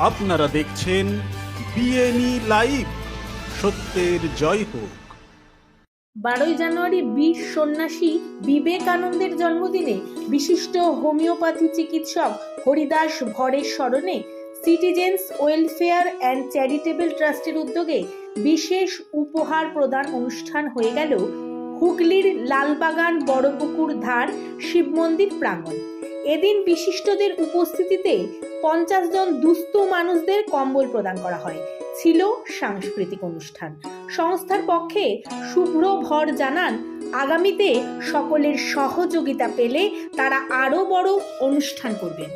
আপনারা দেখছেন বিএনই লাইভ। সত্যের জয় হোক। বারোই জানুয়ারি বীর সন্ন্যাসী বিবেকানন্দের জন্মদিনে বিশিষ্ট হোমিওপ্যাথি চিকিৎসক হরিদাস ভরের স্মরণে সিটিজেন্স ওয়েলফেয়ার অ্যান্ড চ্যারিটেবল ট্রাস্টের উদ্যোগে বিশেষ উপহার প্রদান অনুষ্ঠান হয়ে গেল হুগলির লালবাগান বড়পুকুর ধার শিব মন্দির প্রাঙ্গণ। এদিন বিশিষ্টদের উপস্থিতিতে পঞ্চাশ জন দুস্থ মানুষদের কম্বল প্রদান করা হয়। ছিল সাংস্কৃতিক অনুষ্ঠান। সংস্থার পক্ষে শুভ্র ভর জানান, আগামীতে সকলের সহযোগিতা পেলে তারা আরও বড় অনুষ্ঠান করবেন।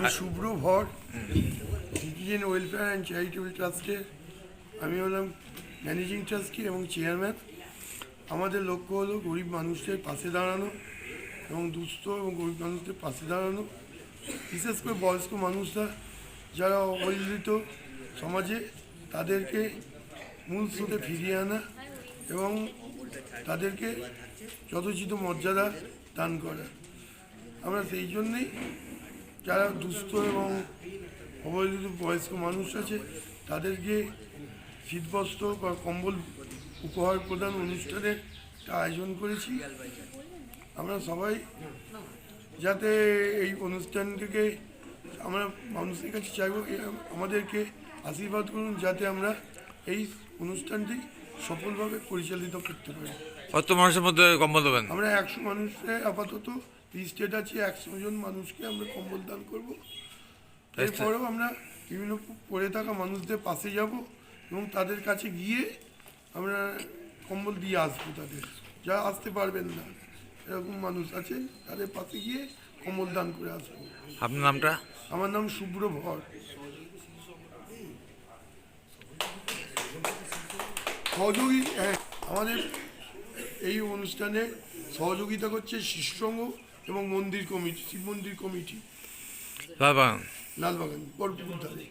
আমি শুভ্র ভর সিটিজেন ওয়েলফেয়ার অ্যান্ড চ্যারিটেবল ট্রাস্টের আমি হলাম ম্যানেজিং ট্রাস্টি এবং চেয়ারম্যান আমাদের লক্ষ্য হলো গরিব মানুষদের পাশে দাঁড়ানো এবং দুস্থ এবং গরিব মানুষদের পাশে দাঁড়ানো। বিশেষ করে বয়স্ক মানুষরা যারা অবহেলিত সমাজে, তাদেরকে মূল স্রোতে ফিরিয়ে আনা এবং তাদেরকে যথোচিত মর্যাদা দান করা। আমরা সেই জন্যেই যারা দুস্থ এবং অবহেলিত বয়স্ক মানুষ আছে তাদেরকে শীতবস্ত্র বা কম্বল উপহার প্রদান অনুষ্ঠানের একটা আয়োজন করেছি। আমরা সবাই যাতে এই অনুষ্ঠানটিকে আমরা মানুষের কাছে চাইব আমাদেরকে আশীর্বাদ করুন যাতে আমরা এই অনুষ্ঠানটি সফলভাবে পরিচালিত করতে পারি। কত মানুষের মধ্যে কম্বল দেবেন? আমরা একশো মানুষের আপাতত লিস্টেড আছে একশো জন মানুষকে আমরা কম্বল দান করব। এরপরেও আমরা বিভিন্ন পড়ে থাকা মানুষদের পাশে যাব এবং তাদের কাছে গিয়ে আমরা কম্বল দিয়ে আসব তাদের। যা আসতে পারবেন না। এরকম মানুষ আছে তাদের পাশে গিয়ে কম্বল দান করে আসব। আপনার নামটা? আমার নাম শুভ্র ভর। সহযোগী হ্যাঁ, আমাদের এই অনুষ্ঠানে সহযোগিতা করছে শিষ্যঙ্গ এবং মন্দির কমিটি শিব মন্দির কমিটি। লালবাগান লালবাগান বরপুকুর ধারে